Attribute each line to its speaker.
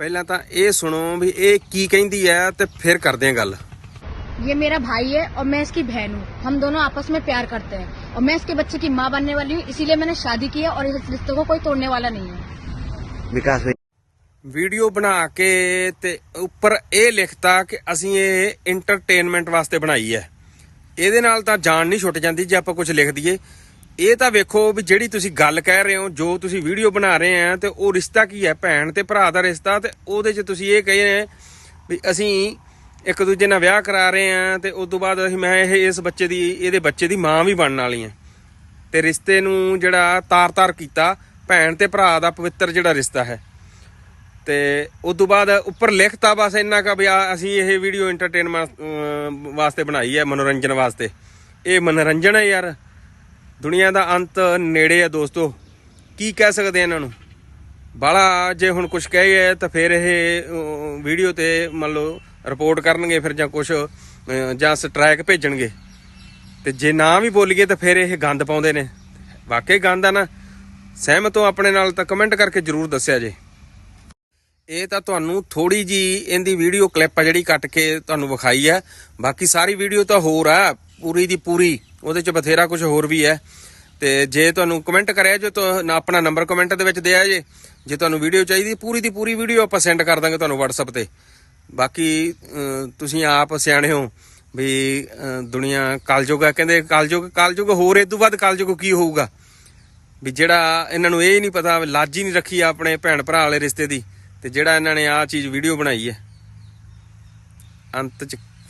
Speaker 1: ਪਹਿਲਾਂ ਤਾਂ ਇਹ ਸੁਣੋ ਵੀ ਇਹ ਕੀ ਕਹਿੰਦੀ ਹੈ ਤੇ ਫਿਰ ਕਰਦੇ ਆ ਗੱਲ
Speaker 2: ये मेरा भाई है और मैं इसकी बहन हूँ हम दोनों आपस में प्यार करते हैं और मैं इसके बच्चे की माँ बनने वाली हूँ इसीलिए मैंने शादी की है और इस रिश्ते को कोई तोड़ने वाला नहीं है
Speaker 3: ਵਿਕਾਸ ਭਾਈ
Speaker 1: ਵੀਡੀਓ ਬਣਾ ਕੇ ਤੇ ਉੱਪਰ ਇਹ ਲਿਖਤਾ ਕਿ ਅਸੀਂ ਇਹ ਐਂਟਰਟੇਨਮੈਂਟ ਵਾਸਤੇ ਬਣਾਈ ਹੈ ਇਹਦੇ ਨਾਲ ਤਾਂ ਜਾਨ ਨਹੀਂ ਛੁੱਟ ਜਾਂਦੀ ਜੇ ਆਪਾਂ ਕੁਝ ਲਿਖ ਦਈਏ ਇਹ ਤਾਂ ਵੇਖੋ ਵੀ ਜਿਹੜੀ ਤੁਸੀਂ ਗੱਲ ਕਹਿ ਰਹੇ ਹੋ, ਜੋ ਤੁਸੀਂ ਵੀਡੀਓ ਬਣਾ ਰਹੇ ਆ, ਤੇ ਉਹ ਰਿਸ਼ਤਾ ਕੀ ਹੈ, ਭੈਣ ਤੇ ਭਰਾ ਦਾ ਰਿਸ਼ਤਾ, ਤੇ ਉਹਦੇ 'ਚ ਤੁਸੀਂ ਇਹ ਕਹੇ ਰਹੇ ਵੀ ਅਸੀਂ ਇੱਕ ਦੂਜੇ ਨਾਲ ਵਿਆਹ ਕਰਾ ਰਹੇ ਆ, ਤੇ ਉਸ ਤੋਂ ਬਾਅਦ ਅਸੀਂ ਮੈਂ ਇਹ, ਇਸ ਬੱਚੇ ਦੀ, ਇਹਦੇ ਬੱਚੇ ਦੀ ਮਾਂ ਵੀ ਬਣਨ ਵਾਲੀ ਆ। ਤੇ ਰਿਸ਼ਤੇ ਨੂੰ ਜਿਹੜਾ ਤਾਰ-ਤਾਰ ਕੀਤਾ, ਭੈਣ ਤੇ ਭਰਾ ਦਾ ਪਵਿੱਤਰ ਜਿਹੜਾ ਰਿਸ਼ਤਾ ਹੈ। ਤੇ ਉਸ ਤੋਂ ਬਾਅਦ ਉੱਪਰ ਲਿਖਤਾ ਬਸ ਇੰਨਾ ਕਾ ਵੀ ਅਸੀਂ ਇਹ ਵੀਡੀਓ ਐਂਟਰਟੇਨਮੈਂਟ ਵਾਸਤੇ ਬਣਾਈ ਹੈ, ਮਨੋਰੰਜਨ ਵਾਸਤੇ। ਇਹ ਮਨੋਰੰਜਨ ਹੈ ਯਾਰ। ਦੁਨੀਆ ਦਾ ਅੰਤ ਨੇੜੇ ਆ ਦੋਸਤੋ। ਕੀ ਕਹਿ ਸਕਦੇ ਇਹਨਾਂ ਨੂੰ? ਬਾਲਾ ਜੇ ਹੁਣ ਕੁਝ ਕਹੇ ਤਾਂ ਫਿਰ ਇਹ ਵੀਡੀਓ ਤੇ ਮੰਨ ਲਓ ਰਿਪੋਰਟ ਕਰਨਗੇ ਫਿਰ ਜਾਂ ਕੁਝ ਜਾਂ ਸਟ੍ਰਾਈਕ ਭੇਜਣਗੇ। ਤੇ ਜੇ ਨਾ ਵੀ ਬੋਲੀਏ ਤਾਂ ਫਿਰ ਇਹ ਗੰਦ ਪਾਉਂਦੇ ਨੇ। ਵਾਕਈ ਗੰਦ ਆ ਨਾ। ਸਹਿਮਤ ਹੋ ਆਪਣੇ ਨਾਲ ਤਾਂ ਕਮੈਂਟ ਕਰਕੇ ਜਰੂਰ ਦੱਸਿਆ ਜੇ। ਇਹ ਤਾਂ ਤੁਹਾਨੂੰ ਥੋੜੀ ਜੀ ਇਹਦੀ ਵੀਡੀਓ ਕਲਿੱਪ ਆ ਜਿਹੜੀ ਕੱਟ ਕੇ ਤੁਹਾਨੂੰ ਵਿਖਾਈ ਹੈ ਬਾਕੀ ਸਾਰੀ ਵੀਡੀਓ ਤਾਂ ਹੋਰ ਆ, ਪੂਰੀ ਦੀ ਪੂਰੀ। ਉਹਦੇ ਚ ਬਥੇਰਾ ਕੁਝ ਹੋਰ ਵੀ ਹੈ। ਤੇ ਜੇ ਤੁਹਾਨੂੰ ਕਮੈਂਟ ਕਰਿਆ ਜੋ ਤਾਂ ਆਪਣਾ ਨੰਬਰ ਕਮੈਂਟ ਦੇ ਵਿੱਚ ਦਿਆ ਜੇ। ਜੇ ਤੁਹਾਨੂੰ ਵੀਡੀਓ ਚਾਹੀਦੀ, ਪੂਰੀ ਦੀ ਪੂਰੀ ਵੀਡੀਓ ਆਪਾਂ ਸੈਂਡ ਕਰ ਦਾਂਗੇ ਤੁਹਾਨੂੰ WhatsApp ਤੇ। ਬਾਕੀ ਤੁਸੀਂ ਆਪ ਸਿਆਣੇ ਹੋ ਵੀ ਦੁਨੀਆ ਕਲਯੁਗ ਆ ਕਹਿੰਦੇ ਕਲਯੁਗ ਕਲਯੁਗ ਹੋਰ, ਇਹ ਤੋਂ ਬਾਅਦ ਕਲਯੁਗ ਕੀ ਹੋਊਗਾ? ਵੀ ਜਿਹੜਾ ਇਹਨਾਂ ਨੂੰ ਇਹ ਨਹੀਂ ਪਤਾ, ਲਾਜ ਹੀ ਨਹੀਂ ਰੱਖੀ ਆਪਣੇ ਭੈਣ ਭਰਾ ਵਾਲੇ ਰਿਸ਼ਤੇ ਦੀ। ਤੇ ਜਿਹੜਾ ਇਹਨਾਂ ਨੇ ਆਹ ਚੀਜ਼ ਵੀਡੀਓ ਬਣਾਈ ਹੈ। ਅੰਤ ਚ